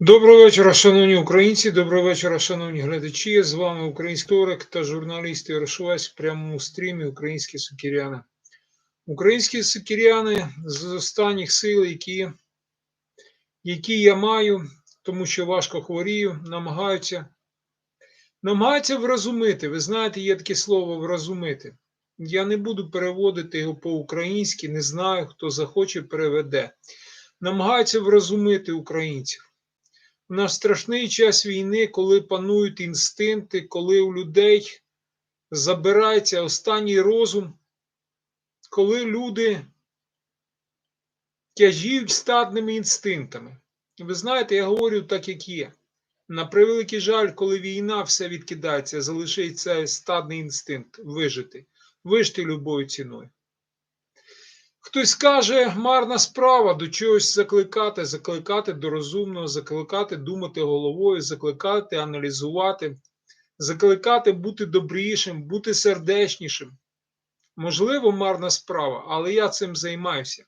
Доброго вечора, шановні українці. Доброго вечора, шановні глядачі. З вами український історик та журналіст Ярошовець в прямому стрімі Українські сукіряни. Українські сукіряни з останніх сил, які, які я маю, тому що важко хворію, намагаються, намагаються вразумити. Ви знаєте, є таке слово вразумити. Я не буду переводити його по-українськи, не знаю, хто захоче, переведе. Намагаються вразумити українців. У наш страшний час війни, коли панують інстинкти, коли у людей забирається останній розум, коли люди тяжіють стадними інстинктами. Ви знаєте, я говорю так, як є. На превеликий жаль, коли війна все відкидається, залишиться стадний інстинкт вижити, вижити любою ціною. Хтось каже, марна справа до чогось закликати, закликати до розумного, закликати думати головою, закликати аналізувати, закликати бути добрішим, бути сердечнішим. Можливо, марна справа, але я цим займаюся.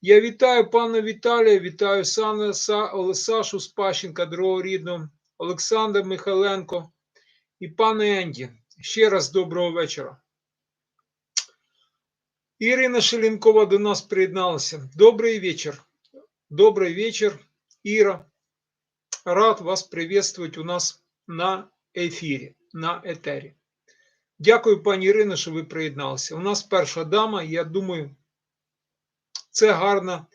Я вітаю пана Віталія, вітаю Сана, Са, Сашу Спащенка, другого рідного, Олександра Михайленко і пана Енді. Ще раз доброго вечора. Ірина Шелінкова до нас приєдналася. Добрий вечір. Добрий вечір, Іра. Рад вас приветствовать у нас на ефірі, на етері. Дякую, пані Ірино, що ви приєдналися. У нас перша дама, я думаю, це гарна,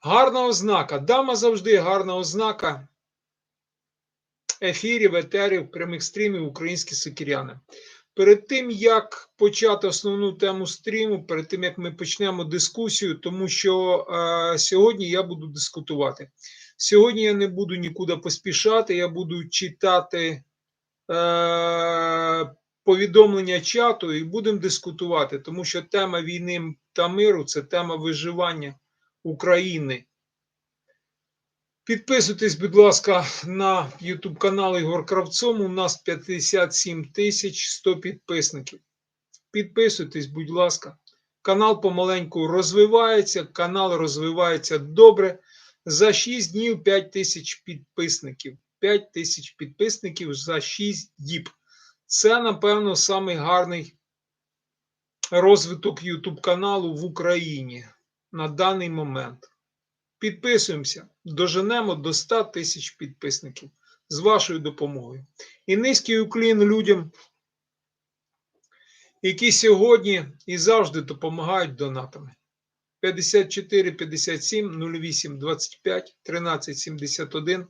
гарна ознака. Дама завжди гарна ознака ефірів, етерів, прямих стрімів українські сокіряни. Перед тим як почати основну тему стріму, перед тим як ми почнемо дискусію, тому що е, сьогодні я буду дискутувати. Сьогодні я не буду нікуди поспішати, я буду читати е, повідомлення чату і будемо дискутувати, тому що тема війни та миру це тема виживання України. Підписуйтесь, будь ласка, на YouTube канал Ігор Кравцом. У нас 57 тисяч 100 підписників. Підписуйтесь, будь ласка. Канал помаленьку розвивається, канал розвивається добре. За 6 днів 5 тисяч підписників. 5 тисяч підписників за 6 діб. Це, напевно, самий гарний розвиток YouTube каналу в Україні на даний момент. Підписуємося, доженемо до 100 тисяч підписників з вашою допомогою. І низький уклін людям, які сьогодні і завжди допомагають донатами. 54 57 08 25 13 71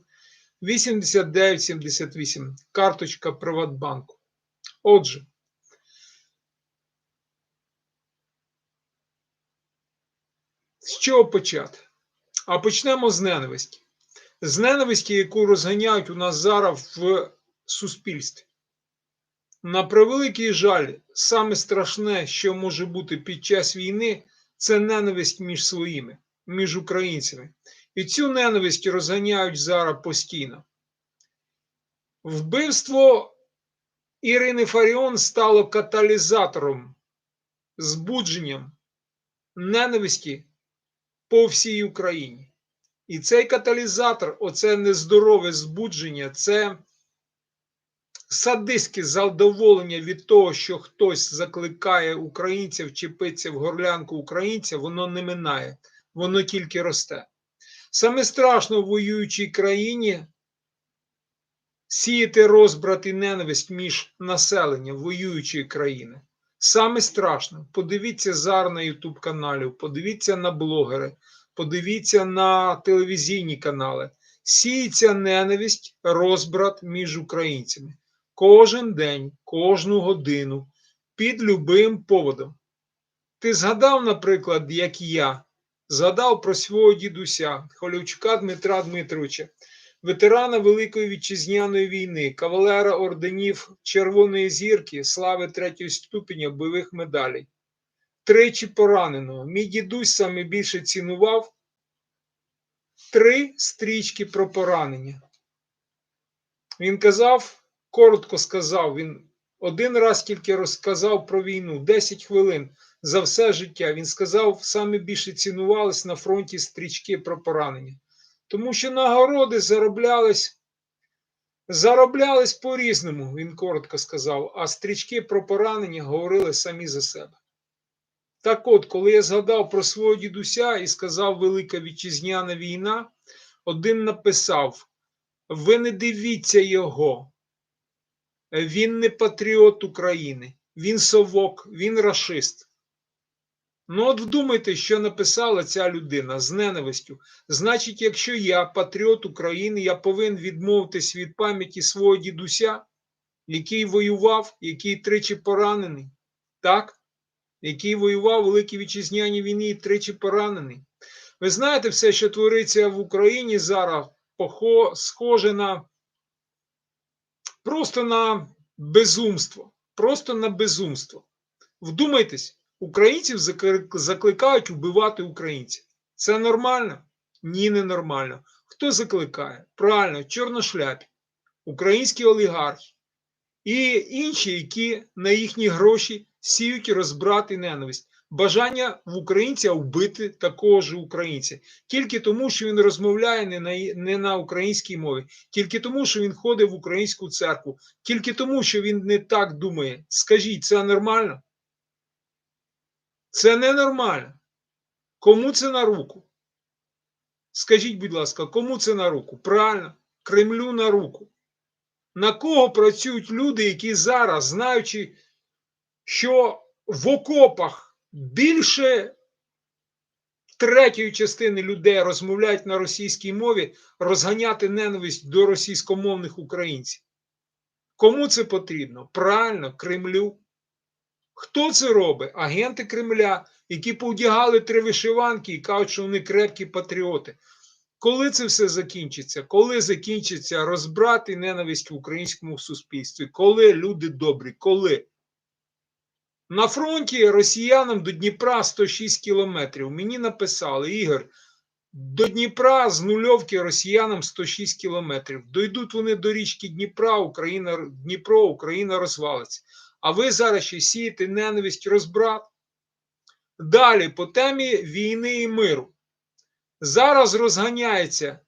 89 78. Карточка Приватбанку. Отже, з чого почати? А почнемо з ненависті. З ненависті, яку розганяють у нас зараз в суспільстві. На превеликий жаль, саме страшне, що може бути під час війни, це ненависть між своїми, між українцями. І цю ненависть розганяють зараз постійно. Вбивство Ірини Фаріон стало каталізатором, збудженням ненависті по всій Україні. І цей каталізатор, оце нездорове збудження, це садистське задоволення від того, що хтось закликає українців чіпитися в горлянку українця, воно не минає, воно тільки росте. Саме страшно в воюючій країні сіяти розбрат і ненависть між населенням воюючої країни. Саме страшно. Подивіться зараз на Ютуб каналів, подивіться на блогери, подивіться на телевізійні канали. Сіється ненависть, розбрат між українцями. Кожен день, кожну годину, під любим поводом. Ти згадав, наприклад, як я, згадав про свого дідуся, Холівчука Дмитра Дмитровича, ветерана Великої Вітчизняної війни, кавалера орденів Червоної зірки, слави третього ступеня бойових медалей. Тричі пораненого. Мій дідусь саме більше цінував три стрічки про поранення. Він казав, коротко сказав, він один раз тільки розказав про війну, 10 хвилин за все життя. Він сказав, саме більше цінувались на фронті стрічки про поранення Тому що нагороди зароблялись, зароблялись по-різному, він коротко сказав, а стрічки про поранення говорили самі за себе. Так от, коли я згадав про свого дідуся і сказав Велика Вітчизняна війна, один написав: Ви не дивіться його, він не патріот України, він совок, він рашист. Ну, от вдумайте, що написала ця людина з ненавистю. Значить, якщо я патріот України, я повинен відмовитись від пам'яті свого дідуся, який воював, який тричі поранений, так? Який воював у Великій Вітчизняній війні і тричі поранений. Ви знаєте, все, що твориться в Україні зараз, схоже на просто на безумство. Просто на безумство. Вдумайтесь, українців закликають вбивати українців. Це нормально? Ні, не нормально. Хто закликає? Правильно, чорношляпі, українські олігархи і інші, які на їхні гроші сіють розбрат і ненависть. Бажання в українця вбити такого ж українця тільки тому, що він розмовляє не на, не на українській мові, тільки тому, що він ходить в українську церкву, тільки тому, що він не так думає. Скажіть, це нормально? Це ненормально. Кому це на руку? Скажіть, будь ласка, кому це на руку? Правильно, Кремлю на руку. На кого працюють люди, які зараз, знаючи, що в окопах більше третьої частини людей розмовляють на російській мові, розганяти ненависть до російськомовних українців? Кому це потрібно? Правильно, Кремлю. Хто це робить? Агенти Кремля, які повдягали три вишиванки і кажуть, що вони крепкі патріоти. Коли це все закінчиться? Коли закінчиться розбрат і ненависть в українському суспільстві? Коли люди добрі? Коли? На фронті росіянам до Дніпра 106 кілометрів. Мені написали, Ігор, до Дніпра з нульовки росіянам 106 кілометрів. Дойдуть вони до річки Дніпра, Україна, Дніпро, Україна розвалиться. А ви зараз ще сієте ненависть, розбрат. Далі, по темі війни і миру. Зараз розганяється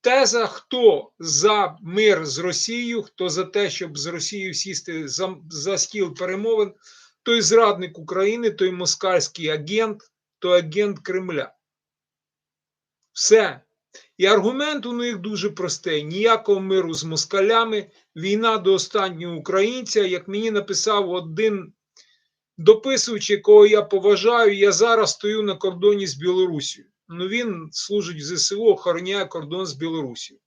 теза, хто за мир з Росією, хто за те, щоб з Росією сісти за, за стіл перемовин, той зрадник України, той москальський агент, той агент Кремля. Все. І аргумент у них дуже простий: ніякого миру з москалями, війна до останнього українця. Як мені написав один дописувач, якого я поважаю, я зараз стою на кордоні з Білорусією. Ну він служить в ЗСУ, охороняє кордон з Білорусією.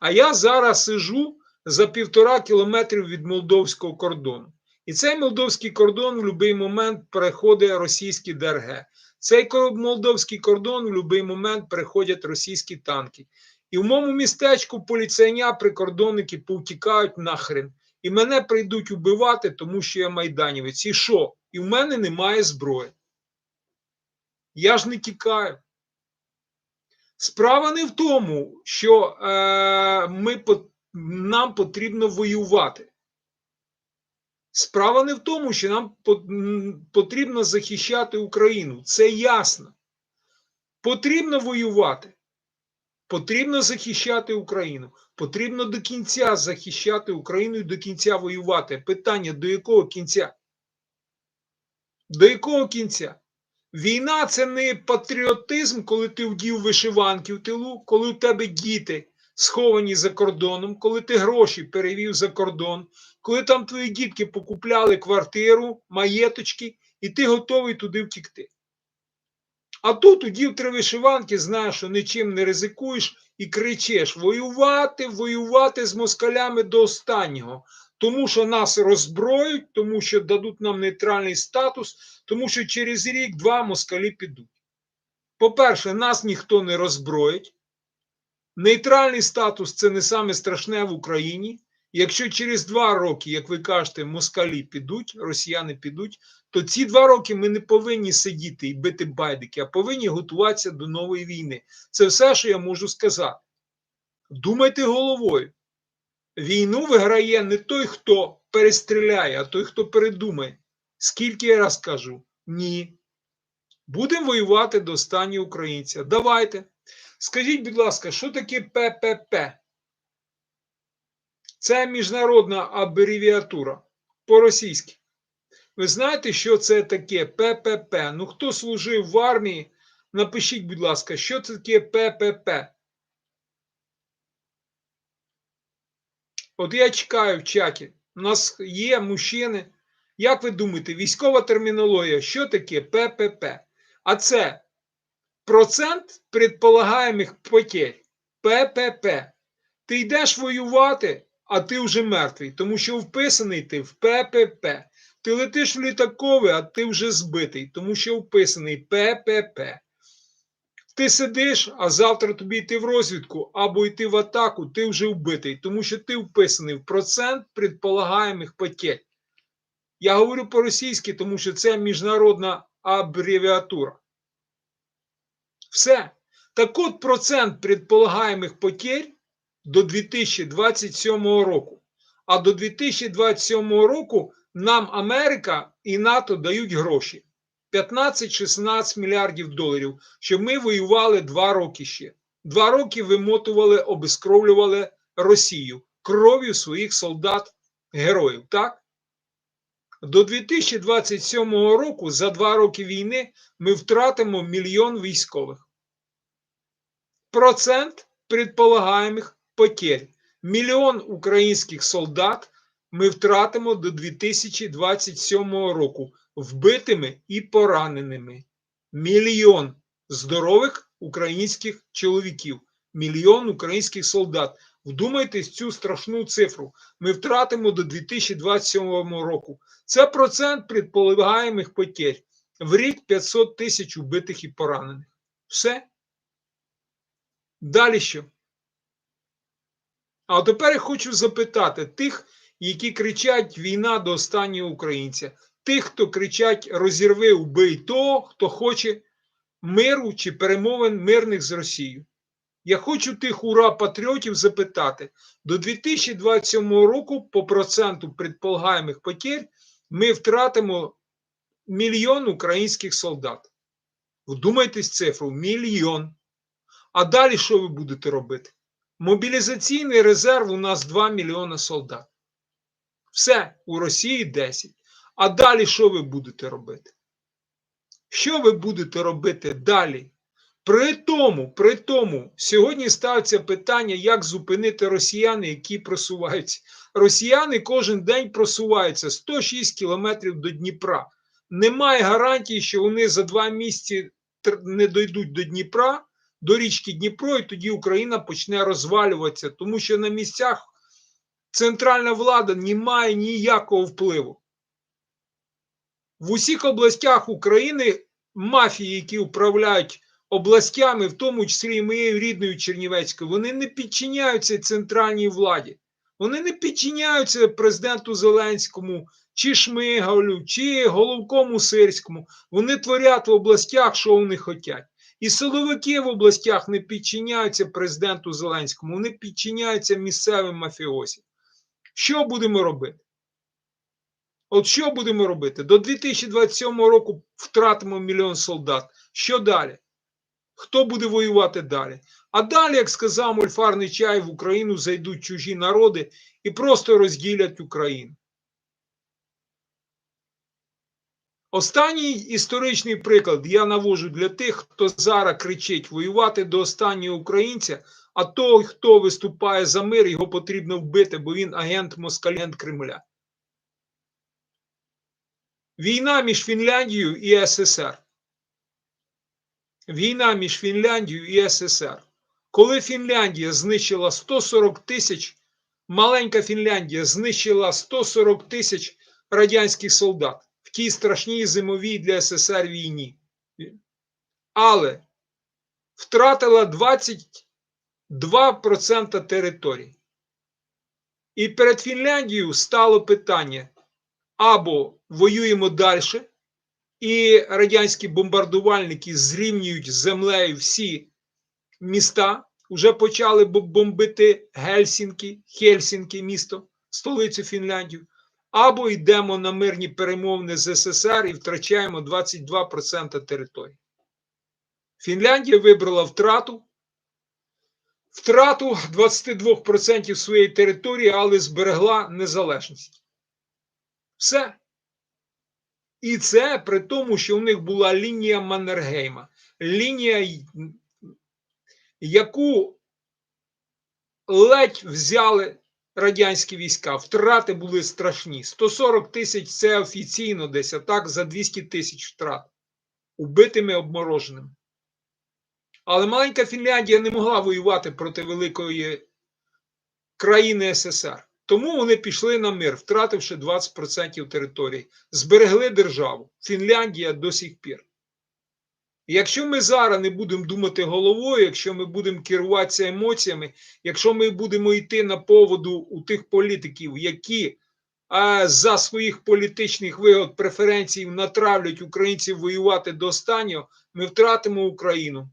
А я зараз сижу за півтора кілометрів від молдовського кордону. І цей молдовський кордон в будь-який момент переходить російський ДРГ. Цей молдовський кордон в будь-який момент переходять російські танки. І в моєму містечку поліцейня прикордонники повтікають нахрен. І мене прийдуть убивати, тому що я майданівець. І що? І в мене немає зброї. Я ж не тікаю. Справа не в тому, що е, ми, нам потрібно воювати. Справа не в тому, що нам потрібно захищати Україну. Це ясно. Потрібно воювати. Потрібно захищати Україну. Потрібно до кінця захищати Україну і до кінця воювати. Питання: до якого кінця? До якого кінця? Війна це не патріотизм, коли ти вдів вишиванки в тилу, коли у тебе діти сховані за кордоном, коли ти гроші перевів за кордон, коли там твої дітки покупляли квартиру, маєточки, і ти готовий туди втікти. А тут удів три вишиванки, знаєш, що нічим не ризикуєш і кричиш: воювати, воювати з москалями до останнього. Тому що нас роззброють, тому що дадуть нам нейтральний статус, тому що через рік-два москалі підуть. По-перше, нас ніхто не роззброїть. Нейтральний статус це не саме страшне в Україні. Якщо через два роки, як ви кажете, москалі підуть, росіяни підуть, то ці два роки ми не повинні сидіти і бити байдики, а повинні готуватися до нової війни. Це все, що я можу сказати. Думайте головою. Війну виграє не той, хто перестріляє, а той, хто передумає. Скільки я раз кажу? Ні. Будемо воювати до останнього українця. Давайте. Скажіть, будь ласка, що таке ППП? Це міжнародна абревіатура по-російськи. Ви знаєте, що це таке ППП? Ну, хто служив в армії, напишіть, будь ласка, що це таке ППП? От я чекаю в чаті. У нас є мужчини. Як ви думаєте, військова термінологія, що таке ППП? А це процент предполагаємих потерь. ППП. Ти йдеш воювати, а ти вже мертвий, тому що вписаний ти в ППП. Ти летиш в літаковий, а ти вже збитий, тому що вписаний ППП. Ти сидиш, а завтра тобі йти в розвідку або йти в атаку, ти вже вбитий, тому що ти вписаний в процент предполагаємих потерь. Я говорю по-російськи, тому що це міжнародна абревіатура. Все. Так от процент предполагаємих потерь до 2027 року. А до 2027 року нам Америка і НАТО дають гроші 15-16 мільярдів доларів, щоб ми воювали два роки ще. Два роки вимотували, обескровлювали Росію кров'ю своїх солдат, героїв. Так? До 2027 року за два роки війни ми втратимо мільйон військових. Процент предполагаємих потерь. Мільйон українських солдат ми втратимо до 2027 року вбитими і пораненими. Мільйон здорових українських чоловіків, мільйон українських солдат. Вдумайтесь цю страшну цифру. Ми втратимо до 2027 року. Це процент предполагаємих потерь. В рік 500 тисяч убитих і поранених. Все. Далі що? А тепер я хочу запитати тих, які кричать війна до останнього українця, тих, хто кричать розірви, убий того, хто хоче миру чи перемовин мирних з Росією. Я хочу тих ура патріотів запитати: до 2027 року, по проценту предполагаємих потерь, ми втратимо мільйон українських солдат. Вдумайтесь цифру мільйон. А далі що ви будете робити? Мобілізаційний резерв у нас 2 мільйони солдат. Все, у Росії 10. А далі що ви будете робити? Що ви будете робити далі? При тому, при тому, сьогодні ставиться питання, як зупинити росіяни, які просуваються. Росіяни кожен день просуваються 106 кілометрів до Дніпра. Немає гарантії, що вони за два місяці не дойдуть до Дніпра, до річки Дніпро, і тоді Україна почне розвалюватися, тому що на місцях центральна влада не має ніякого впливу. В усіх областях України мафії, які управляють областями, в тому числі і моєю рідною Чернівецькою, вони не підчиняються центральній владі. Вони не підчиняються президенту Зеленському, чи Шмигалю, чи Головкому Сирському. Вони творять в областях, що вони хочуть. І силовики в областях не підчиняються президенту Зеленському, вони підчиняються місцевим мафіозі. Що будемо робити? От що будемо робити? До 2027 року втратимо мільйон солдат. Що далі? Хто буде воювати далі? А далі, як сказав Мольфарний чай, в Україну зайдуть чужі народи і просто розділять Україну. Останній історичний приклад я навожу для тих, хто зараз кричить воювати до останнього українця, а той, хто виступає за мир, його потрібно вбити, бо він агент Москалент Кремля. Війна між Фінляндією і СССР. Війна між Фінляндією і СССР. Коли Фінляндія знищила 140 тисяч, маленька Фінляндія знищила 140 тисяч радянських солдат тій страшній зимовій для СССР війні. Але втратила 22% території. І перед Фінляндією стало питання: або воюємо далі, і радянські бомбардувальники зрівнюють з землею всі міста. Вже почали бомбити Гельсінки, Хельсінки, місто, столицю Фінляндію. Або йдемо на мирні перемовини з СССР і втрачаємо 22% території. Фінляндія вибрала втрату, втрату 22% своєї території, але зберегла незалежність. Все. І це при тому, що у них була лінія Маннергейма. Лінія, яку ледь взяли радянські війська. Втрати були страшні. 140 тисяч це офіційно десь, а так за 200 тисяч втрат. Убитими обмороженими. Але маленька Фінляндія не могла воювати проти великої країни СССР. Тому вони пішли на мир, втративши 20% території. Зберегли державу. Фінляндія до сих пір. Якщо ми зараз не будемо думати головою, якщо ми будемо керуватися емоціями, якщо ми будемо йти на поводу у тих політиків, які а, за своїх політичних вигод преференцій натравлять українців воювати до останнього, ми втратимо Україну.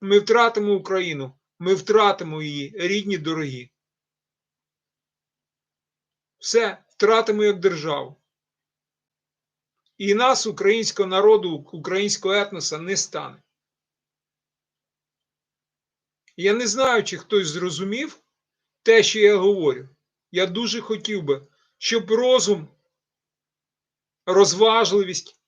Ми втратимо Україну, ми втратимо її, рідні дорогі. Все, втратимо як державу. І нас, українського народу, українського етноса, не стане. Я не знаю, чи хтось зрозумів те, що я говорю. Я дуже хотів би, щоб розум, розважливість,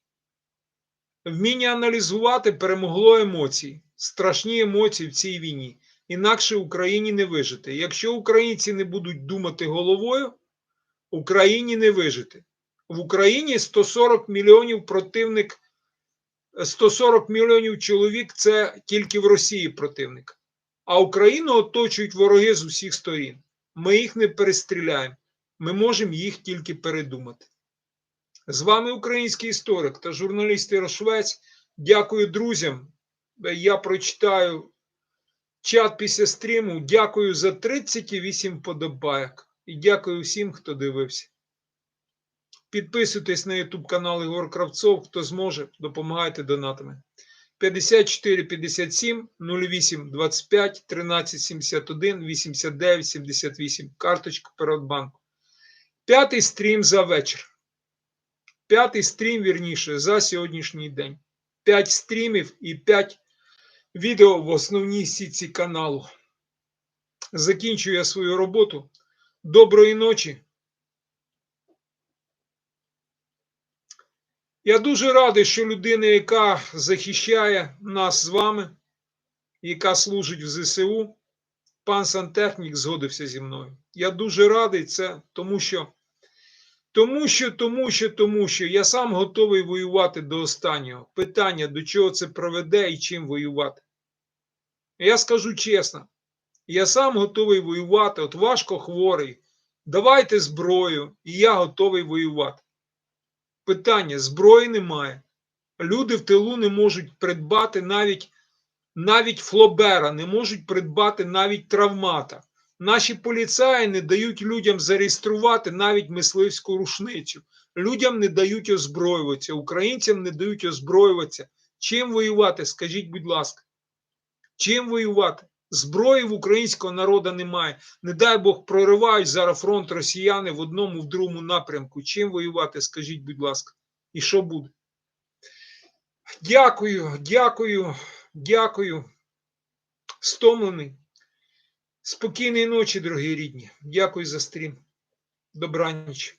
вміння аналізувати перемогло емоції, страшні емоції в цій війні. Інакше Україні не вижити. Якщо українці не будуть думати головою, Україні не вижити. В Україні 140 мільйонів противник, 140 мільйонів чоловік це тільки в Росії противник. А Україну оточують вороги з усіх сторін. Ми їх не перестріляємо. Ми можемо їх тільки передумати. З вами український історик та журналіст Ярошвець. Дякую друзям. Я прочитаю чат після стріму. Дякую за 38 подобайок. І дякую всім, хто дивився. Підписуйтесь на YouTube канал Ігор Кравцов, хто зможе, допомагайте донатами. 54 57 08 25 13 71 89 78. Карточка Приватбанку. П'ятий стрім за вечір. П'ятий стрім, вірніше, за сьогоднішній день. П'ять стрімів і п'ять відео в основній сітці каналу. Закінчую я свою роботу. Доброї ночі. Я дуже радий, що людина, яка захищає нас з вами, яка служить в ЗСУ, пан сантехнік згодився зі мною. Я дуже радий це, тому що, тому що, тому що, тому що я сам готовий воювати до останнього. Питання, до чого це проведе і чим воювати. Я скажу чесно, я сам готовий воювати, от важко хворий. Давайте зброю, і я готовий воювати. Питання: зброї немає. Люди в тилу не можуть придбати навіть навіть флобера, не можуть придбати навіть травмата. Наші поліцаї не дають людям зареєструвати навіть мисливську рушницю. Людям не дають озброюватися, українцям не дають озброюватися. Чим воювати? Скажіть, будь ласка, чим воювати? Зброї в українського народу немає. Не дай Бог проривають зараз фронт росіяни в одному, в другому напрямку. Чим воювати? Скажіть, будь ласка, і що буде? Дякую, дякую, дякую. Стомлений. Спокійної ночі, дорогі рідні. Дякую за стрім. Добраніч.